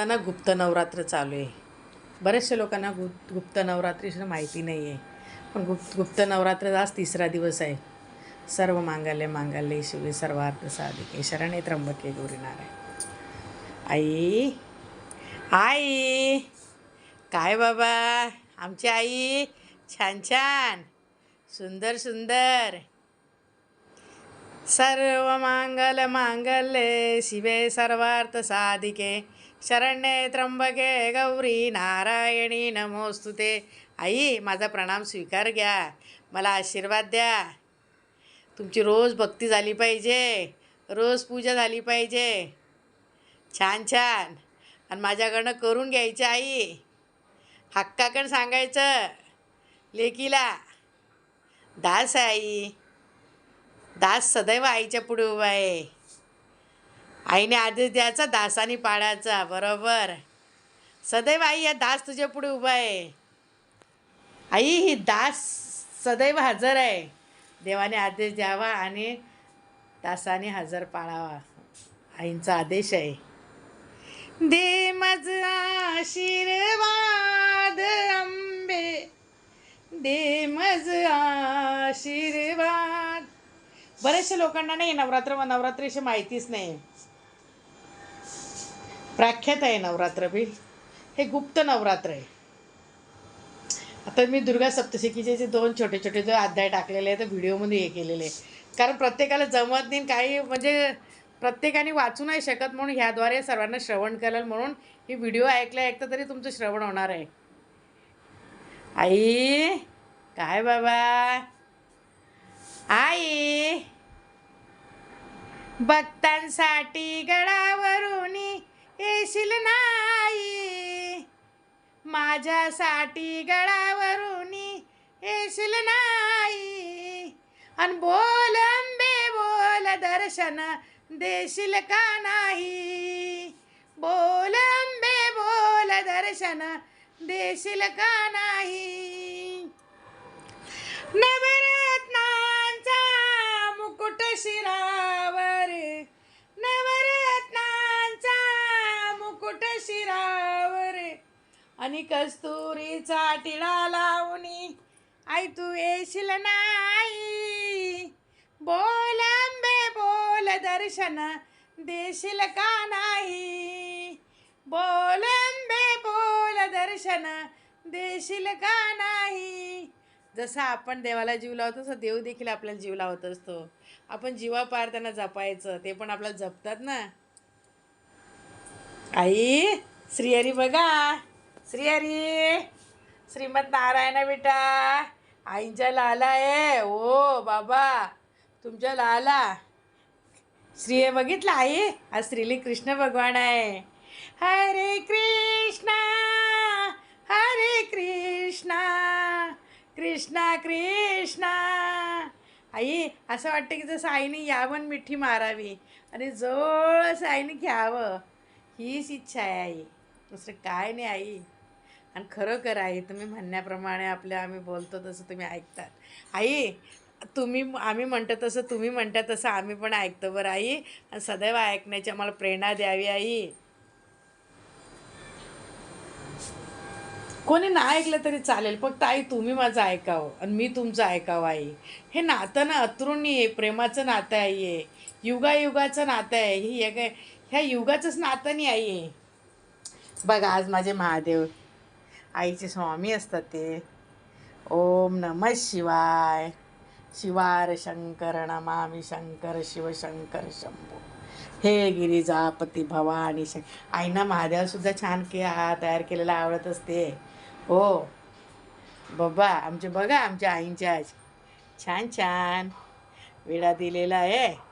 आता गुप्त नवरात्र चालू आहे. बऱ्याचशा लोकांना गुप्त गुप्त नवरात्रीची माहिती नाही आहे पण गुप्त गुप्त नवरात्र आज तिसरा दिवस आहे. सर्व मांगल्य मांगल्य शिवे सर्वार्थ साधिके शरणे त्र्यंबके गौरीनारायण. आई आई काय बाबा? आमची आई छान छान. सुंदर सुंदर. सर्व मांगल मांगल्ये शिवे सर्वार्थ साधिके शरण्ये त्र्यंबके गौरी नारायणी नमोस्तुते आई माझा प्रणाम स्वीकार घ्या. मला आशीर्वाद द्या. तुमची रोज भक्ती झाली पाहिजे. रोज पूजा झाली पाहिजे. छान छान. आणि माझ्याकडनं करून घ्यायचं आई. हक्काकडं सांगायचं. लेकीला. दास आहे आई. दास सदैव आईच्या पुढे उभा आहे. आईने आदेश द्यायचा दासाने पाळायचा बरोबर. सदैव आई या दास तुझ्या पुढे उभा आहे. आई ही दास सदैव हजर आहे. देवाने आदेश द्यावा आणि दासाने हजर पाळावा. आईंचा आदेश आहे. दे मज आशीर्वाद अंबे दे मज आशीर्वाद. बऱ्याचशा लोकांना नाही नवरात्र व नवरात्रीची माहितीच नाही. प्रख्यात आहे नवरात्र बी. हे गुप्त नवरात्र आहे. आता मी दुर्गा सप्तशतीचे जे दोन छोटे छोटे जो अध्याय टाकलेले आहेत ते व्हिडिओमध्ये हे केलेले आहे कारण प्रत्येकाला जमत नाही काही म्हणजे प्रत्येकाने वाचू नाही शकत म्हणून ह्याद्वारे सर्वांना श्रवण करेल म्हणून ही व्हिडिओ ऐकल्या ऐकता तरी तुमचं श्रवण होणार आहे. आई काय बाबा? आई भक्तांसाठी गडा येशील नाही. माझ्यासाठी गळावरून येशील नाही. अन बोल अंबे बोल दर्शन देशील का नाही? बोल अंबे बोल दर्शन देशील का नाही? नवर आणि कस्तुरीचा टिळा लावणी आई तू येशील नाही. बोलांबे बोल दर्शन देशील का नाही? बोलांबे बोल दर्शन देशील का नाही? जसं आपण देवाला जीव लावतो तसं देव देखील आपल्याला जीव लावत असतो. आपण जीवापार त्यांना जपायचं ते पण आपल्याला जपतात ना. आई श्रीहरी बघा. श्री हरी. श्रीमद नारायण बेटा. आईंच्या लाला आहे. ओ बाबा. तुमच्या लाला. श्री बघितलं आई? आज श्रीली कृष्ण भगवान आहे. हरे कृष्णा. हरे कृष्णा. कृष्णा कृष्णा. आई असं वाटतं की जसं आईने यावं मिठी मारावी आणि जवळ असं आईने घ्यावं. हीच इच्छा आहे आई. दुसरं काय नाही आई. आणि खरोखर आई तुम्ही म्हणण्याप्रमाणे आपल्या आम्ही बोलतो तसं तुम्ही ऐकतात. आई तुम्ही आम्ही म्हणतो तसं तुम्ही म्हणता तसं आम्ही पण ऐकतो बरं आई. आणि सदैव ऐकण्याची आम्हाला प्रेरणा द्यावी आई. कोणी ना ऐकलं तरी चालेल फक्त आई तुम्ही माझं ऐकावं आणि मी तुमचं ऐकावं आई. हे नातं ना अतरुणी आहे प्रेमाचं नातं आहे हे. युगायुगाचं नातं आहे. ही ह्या युगाचंच नातं नाही आई आहे. बघा आज माझे महादेव आईचे स्वामी असतात ते. ओम नम शिवाय. शिवार शंकर नमामी शंकर शिवशंकर शंभू. हे गिरिजापती भवानी शं आईना महादेवसुद्धा छान के हा तयार केलेला आवडत असते. हो. बाबा आमचे बघा आमच्या आईंच्या आज. छान छान. विडा दिलेला आहे.